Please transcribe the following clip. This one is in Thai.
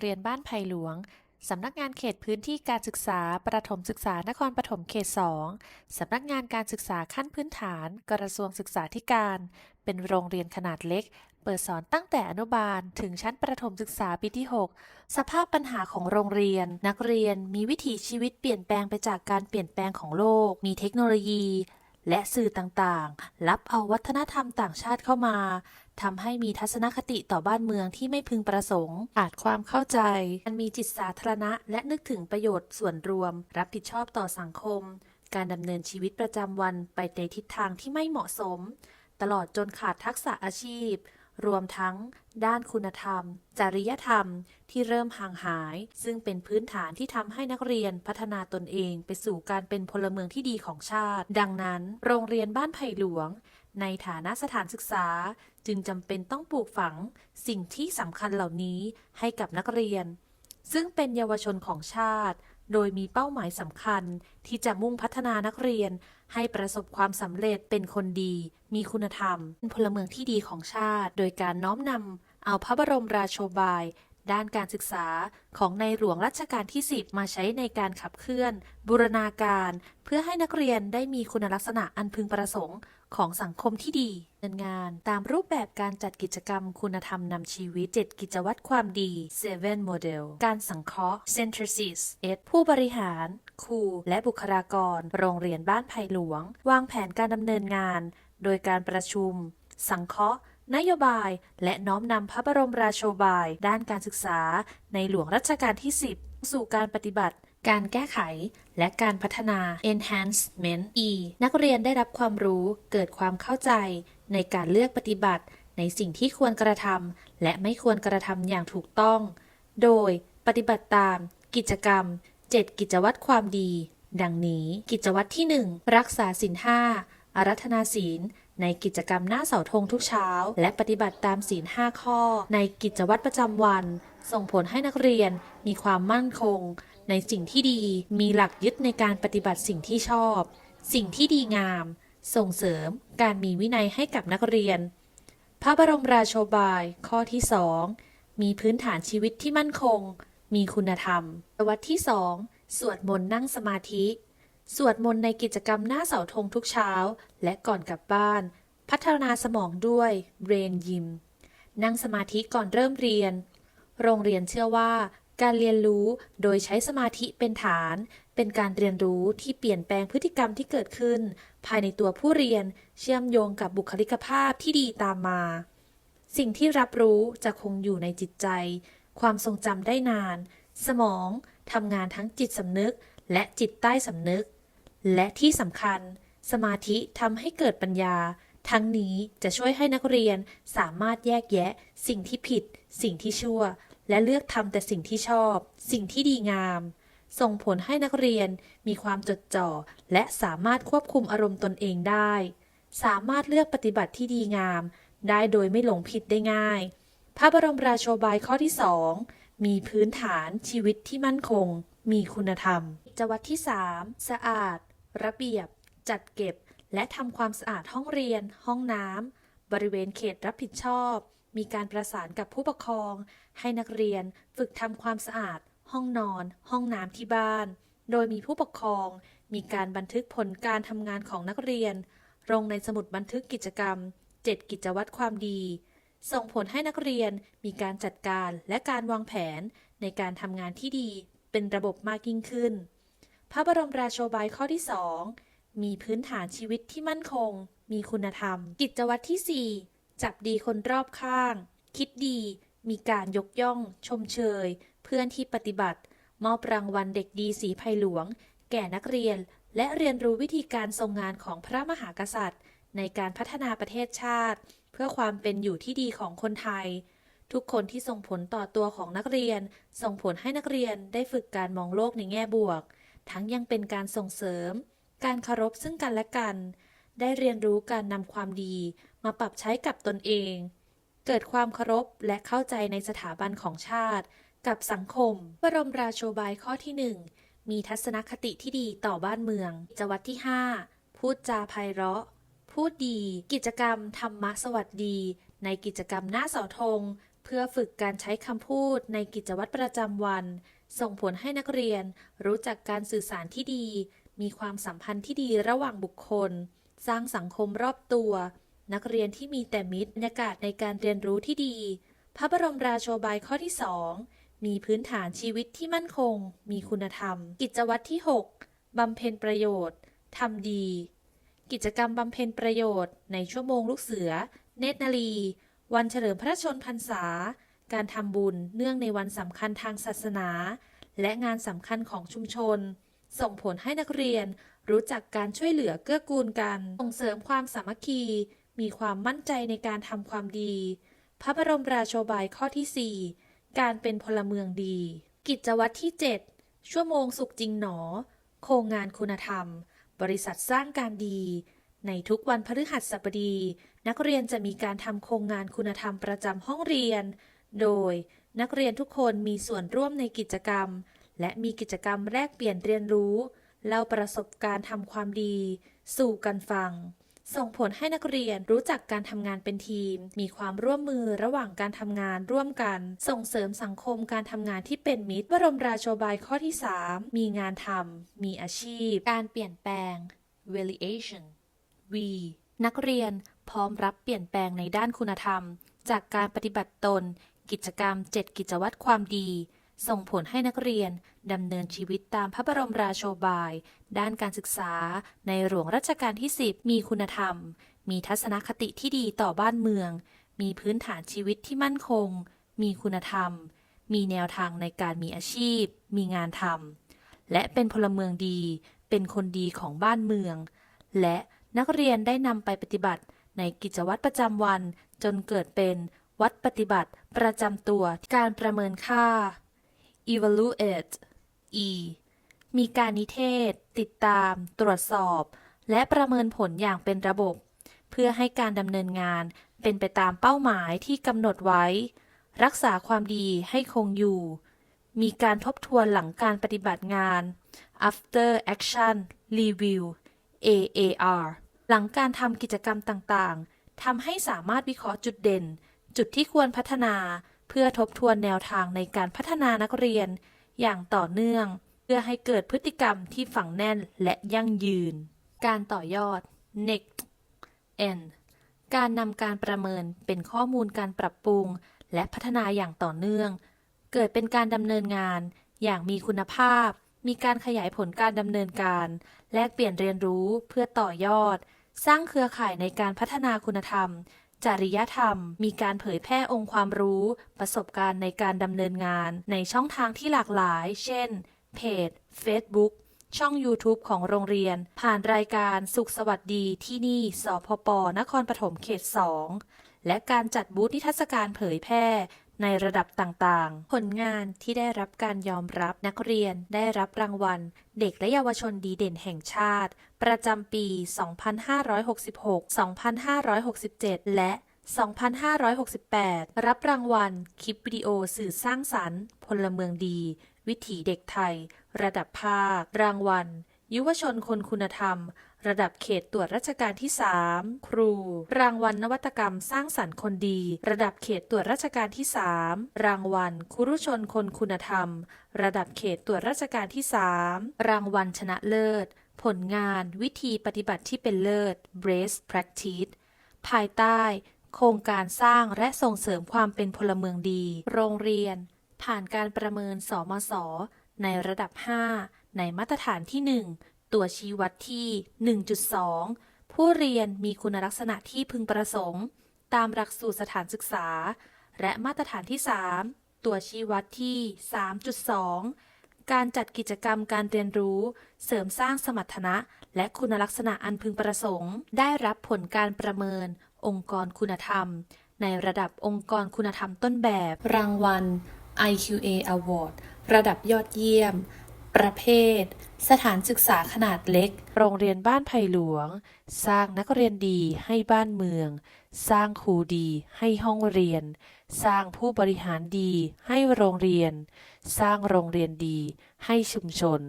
เรียนบ้านไผ่หลวง สำนักงานเขตพื้นที่การศึกษา ประถมศึกษานครปฐมเขต 2 สำนักงานการศึกษาขั้นพื้นฐาน กระทรวงศึกษาธิการ เป็นโรงเรียนขนาดเล็ก เปิดสอนตั้งแต่อนุบาล ถึงชั้นประถมศึกษาปีที่ 6 สภาพปัญหาของโรงเรียน นักเรียนมีวิถีชีวิตเปลี่ยนแปลงไปจากการเปลี่ยนแปลงของโลก มีเทคโนโลยี และสื่อต่างๆ รับเอาวัฒนธรรมต่างชาติเข้ามาทำให้มีทัศนคติต่อบ้านเมืองที่ไม่พึงประสงค์ อาจความเข้าใจการมีจิตสาธารณะ และนึกถึงประโยชน์ส่วนรวม รับผิดชอบต่อสังคม การดำเนินชีวิตประจำวันไปในทิศทางที่ไม่เหมาะสม ตลอดจนขาดทักษะอาชีพ รวมทั้งด้านคุณธรรม จริยธรรมที่เริ่มห่างหาย ซึ่งเป็นพื้นฐานที่ทำให้นักเรียนพัฒนาตนเองไปสู่การเป็นพลเมืองที่ดีของชาติ ดังนั้น โรงเรียนบ้านไผ่หลวง ในฐานะสถานศึกษา จึงจำเป็นต้องปลูกฝัง สิ่งที่สำคัญเหล่านี้ให้กับนักเรียน ซึ่งเป็นเยาวชนของชาติ โดยมีเป้าหมายสำคัญที่จะมุ่งพัฒนานักเรียน ให้ประสบความสำเร็จเป็นคนดี มีคุณธรรมเป็นพลเมืองที่ดีของชาติ โดยการน้อมนำเอาพระบรมราโชบาย ด้านการศึกษาของในหลวงรัชกาลที่ 10 มาใช้ในการขับเคลื่อน บูรณาการ เพื่อให้นักเรียนได้มีคุณลักษณะอันพึงประสงค์ของสังคมที่ดีดำเนินงานตามรูปแบบการจัดกิจกรรมคุณธรรมนำชีวิต 7 กิจวัตรความดี 7 Model การสังเคราะห์ Centricis 1ผู้บริหาร ครู และบุคลากร โรงเรียนบ้านไผ่หลวง วางแผนการดำเนินงาน โดยการประชุม สังเคราะห์ นโยบาย และน้อมนำพระบรมราโชบาย ด้านการศึกษา ในหลวงรัชกาลที่ 10 สู่การปฏิบัติ การแก้ไข และการพัฒนา enhancement e นักเรียนได้รับความรู้เกิดความเข้าใจ ในการเลือกปฏิบัติ ในสิ่งที่ควรกระทำและไม่ควรกระทำอย่างถูกต้อง โดยปฏิบัติตาม กิจกรรม 7 กิจวัตรความดี ดังนี้ กิจวัตรที่ 1 รักษาศีลห้าอารัธนาศีล ในกิจกรรมหน้าเสาธงทุกเช้า และปฏิบัติตามศีลห้าข้อ ในกิจวัตรประจำวัน ส่งผลให้นักเรียนมีความมั่นคง ในสิ่งที่ดีมีหลักยึดในการปฏิบัติสิ่งที่ชอบ สิ่งที่ดีงาม ส่งเสริมการมีวินัยให้กับนักเรียน พระบรมราโชบาย ข้อที่สองมีพื้นฐานชีวิตที่มั่นคง มีคุณธรรมวัดที่สองสวดมนต์นั่งสมาธิ สวดมนต์ในกิจกรรมหน้าเสาธงทุกเช้า และก่อนกลับบ้าน พัฒนาสมองด้วยเบรนยิมนั่งสมาธิก่อนเริ่มเรียน โรงเรียนเชื่อว่า การเรียนรู้โดยใช้สมาธิเป็นฐาน เป็นการเรียนรู้ที่เปลี่ยนแปลงพฤติกรรมที่เกิดขึ้น ภายในตัวผู้เรียนเชื่อมโยงกับบุคลิกภาพที่ดีตามมา สิ่งที่รับรู้จะคงอยู่ในจิตใจ ความทรงจำได้นาน สมองทำงานทั้งจิตสำนึกและจิตใต้สำนึก และที่สำคัญ สมาธิทำให้เกิดปัญญา ทั้งนี้จะช่วยให้นักเรียนสามารถแยกแยะ สิ่งที่ผิด สิ่งที่ชั่ว และเลือกทำแต่สิ่งที่ชอบ สิ่งที่ดีงาม ส่งผลให้นักเรียนมีความจดจ่อ และสามารถควบคุมอารมณ์ตนเองได้ สามารถเลือกปฏิบัติที่ดีงาม ได้โดยไม่หลงผิดได้ง่าย พระบรมราโชบายข้อที่สองมีพื้นฐานชีวิตที่มั่นคง มีคุณธรรม จวัตที่ 3 สะอาด ระเบียบ จัดเก็บ และทำความสะอาดห้องเรียน ห้องน้ำบริเวณเขตรับผิดชอบ มีการประสานกับผู้ปกครอง ให้นักเรียนฝึกทำความสะอาด ห้องนอน ห้องน้ำที่บ้าน โดยมีผู้ปกครอง มีการบันทึกผลการทำงานของนักเรียนลงในสมุดบันทึกกิจกรรม 7 กิจวัตรความดี ส่งผลให้นักเรียนมีการจัดการและการวางแผนในการทำงานที่ดีเป็นระบบมากยิ่งขึ้น พระบรมราโชบายข้อที่สองมีพื้นฐานชีวิตที่มั่นคง มีคุณธรรม กิจวัตรที่ 4 จับดีคนรอบข้าง คิดดี มีการยกย่อง ชมเชย เพื่อนที่ปฏิบัติ มอบรางวัลเด็กดีสีภัยหลวง แก่นักเรียน และเรียนรู้วิธีการทรงงานของพระมหากษัตริย์ ในการพัฒนาประเทศชาติ เพื่อความเป็นอยู่ที่ดีของคนไทยทุกคนที่ส่งผลต่อตัวของนักเรียน ส่งผลให้นักเรียนได้ฝึกการมองโลกในแง่บวก ทั้งยังเป็นการส่งเสริม การเคารพซึ่งกันและกัน ได้เรียนรู้การนำความดีมาปรับใช้กับตนเอง เกิดความเคารพและเข้าใจในสถาบันของชาติ กับสังคม บรมราโชบายข้อที่หนึ่งมีทัศนคติที่ดีต่อบ้านเมืองจวัตที่ 5 พูดจาไพเราะ พูดดี กิจกรรมธรรมะสวัสดี ในกิจกรรมหน้าเสาธง เพื่อฝึกการใช้คำพูดในกิจวัตรประจำวัน ส่งผลให้นักเรียนรู้จักการสื่อสารที่ดี มีความสัมพันธ์ที่ดีระหว่างบุคคล สร้างสังคมรอบตัว นักเรียนที่มีแต่มิตรบรรยากาศในการเรียนรู้ที่ดี พระบรมราโชบายข้อที่ 2 มีพื้นฐานชีวิตที่มั่นคง มีคุณธรรม กิจวัตรที่ 6บำเพ็ญประโยชน์ทำดี กิจกรรมบำเพ็ญประโยชน์ ในชั่วโมงลูกเสือ เนตรนาลี วันเฉลิมพระชนพรรษา การทำบุญเนื่องในวันสำคัญทางศาสนา และงานสำคัญของชุมชน ส่งผลให้นักเรียนรู้จักการช่วยเหลือเกื้อกูลกัน ส่งเสริมความสามัคคี มีความมั่นใจในการทำความดี พระบรมราโชบายข้อที่ 4 การเป็นพลเมืองดี กิจวัตรที่ 7 ชั่วโมงสุขจริงหนอ โครงงานคุณธรรม บริษัทสร้างการดี ในทุกวันพฤหัสบดี นักเรียนจะมีการทำโครงงานคุณธรรมประจำห้องเรียน โดยนักเรียนทุกคนมีส่วนร่วมในกิจกรรม และมีกิจกรรมแลกเปลี่ยนเรียนรู้เล่าประสบการณ์ทำความดี สู่กันฟัง ส่งผลให้นักเรียนรู้จักการทำงานเป็นทีม มีความร่วมมือระหว่างการทำงานร่วมกัน ส่งเสริมสังคมการทำงานที่เป็นมิตรบรมราโชบายข้อที่ 3 มีงานทำมีอาชีพ การเปลี่ยนแปลง variation V นักเรียนพร้อมรับเปลี่ยนแปลงในด้านคุณธรรม จากการปฏิบัติตน กิจกรรม 7 กิจวัตรความดี ส่งผลให้นักเรียนดำเนินชีวิตตามพระบรมราโชบาย ด้านการศึกษา ในหลวงรัชกาลที่ 10 มีคุณธรรม มีทัศนคติที่ดีต่อบ้านเมือง มีพื้นฐานชีวิตที่มั่นคง มีคุณธรรม มีแนวทางในการมีอาชีพ มีงานทำและเป็นพลเมืองดี เป็นคนดีของบ้านเมือง และนักเรียนได้นำไปปฏิบัติในกิจวัตรประจำวันจนเกิดเป็น วัดปฏิบัติ ประจำตัว การประเมินค่า evaluate e มีการนิเทศ ติดตาม ตรวจสอบ และประเมินผลอย่างเป็นระบบ เพื่อให้การดำเนินงานเป็นไปตามเป้าหมายที่กำหนดไว้ รักษาความดีให้คงอยู่ มีการทบทวนหลังการปฏิบัติงาน after action review AAR หลังการทำกิจกรรมต่าง ๆ ทำให้สามารถวิเคราะห์จุดเด่น จุดที่ควรพัฒนาเพื่อทบทวนแนวทางในการพัฒนานักเรียน อย่างต่อเนื่อง เพื่อให้เกิดพฤติกรรมที่ฝังแน่นและยั่งยืน การต่อยอด next and การนำการประเมินเป็นข้อมูลการปรับปรุง และพัฒนาอย่างต่อเนื่อง เกิดเป็นการดำเนินงาน อย่างมีคุณภาพ มีการขยายผลการดำเนินการ แลกเปลี่ยนเรียนรู้เพื่อต่อยอด สร้างเครือข่ายในการพัฒนาคุณธรรม จริยธรรม มีการเผยแพร่องค์ความรู้ ประสบการณ์ในการดำเนินงาน ในช่องทางที่หลากหลาย เช่น เพจ Facebook ช่อง YouTube ของโรงเรียน ผ่านรายการสุขสวัสดีที่นี่สพปนครปฐมเขต 2 และการจัดบูธนิทรรศการเผยแพร่ ในระดับต่างๆ ผลงานที่ได้รับการยอมรับนักเรียนได้รับรางวัล เด็กและเยาวชนดีเด่นแห่งชาติ ประจำปี 2566 2567 และ 2568 รับรางวัล คลิปวิดีโอสื่อสร้างสรรค์ พลเมืองดี วิถีเด็กไทย ระดับภาค รางวัล ยุวชนคนคุณธรรม ระดับเขตตรวจราชการที่ 3 ครู รางวัลนวัตกรรมสร้างสรรค์คนดี ระดับเขตตรวจราชการที่ 3 รางวัลคุรุชนคนคุณธรรม ระดับเขตตรวจราชการที่ 3 รางวัลชนะเลิศ ผลงาน วิธีปฏิบัติที่เป็นเลิศ Best Practice ภายใต้ โครงการสร้างและส่งเสริมความเป็นพลเมืองดี โรงเรียน ผ่านการประเมินสมศในระดับ 5 ในมาตรฐานที่ 1 ตัวชี้วัดที่ 1.2 ผู้เรียนมีคุณลักษณะที่พึงประสงค์ ตามหลักสูตรสถานศึกษา และมาตรฐานที่ 3 ตัวชี้วัดที่ 3.2 การจัดกิจกรรมการเรียนรู้ เสริมสร้างสมรรถนะและคุณลักษณะอันพึงประสงค์ ได้รับผลการประเมิน องค์กรคุณธรรม ในระดับองค์กรคุณธรรมต้นแบบ รางวัล IQA Award ระดับยอดเยี่ยม ประเภท สถานศึกษาขนาดเล็ก โรงเรียนบ้านไผ่หลวง สร้างนักเรียนดีให้บ้านเมือง สร้างครูดีให้ห้องเรียน สร้างผู้บริหารดีให้โรงเรียน สร้างโรงเรียนดีให้ชุมชน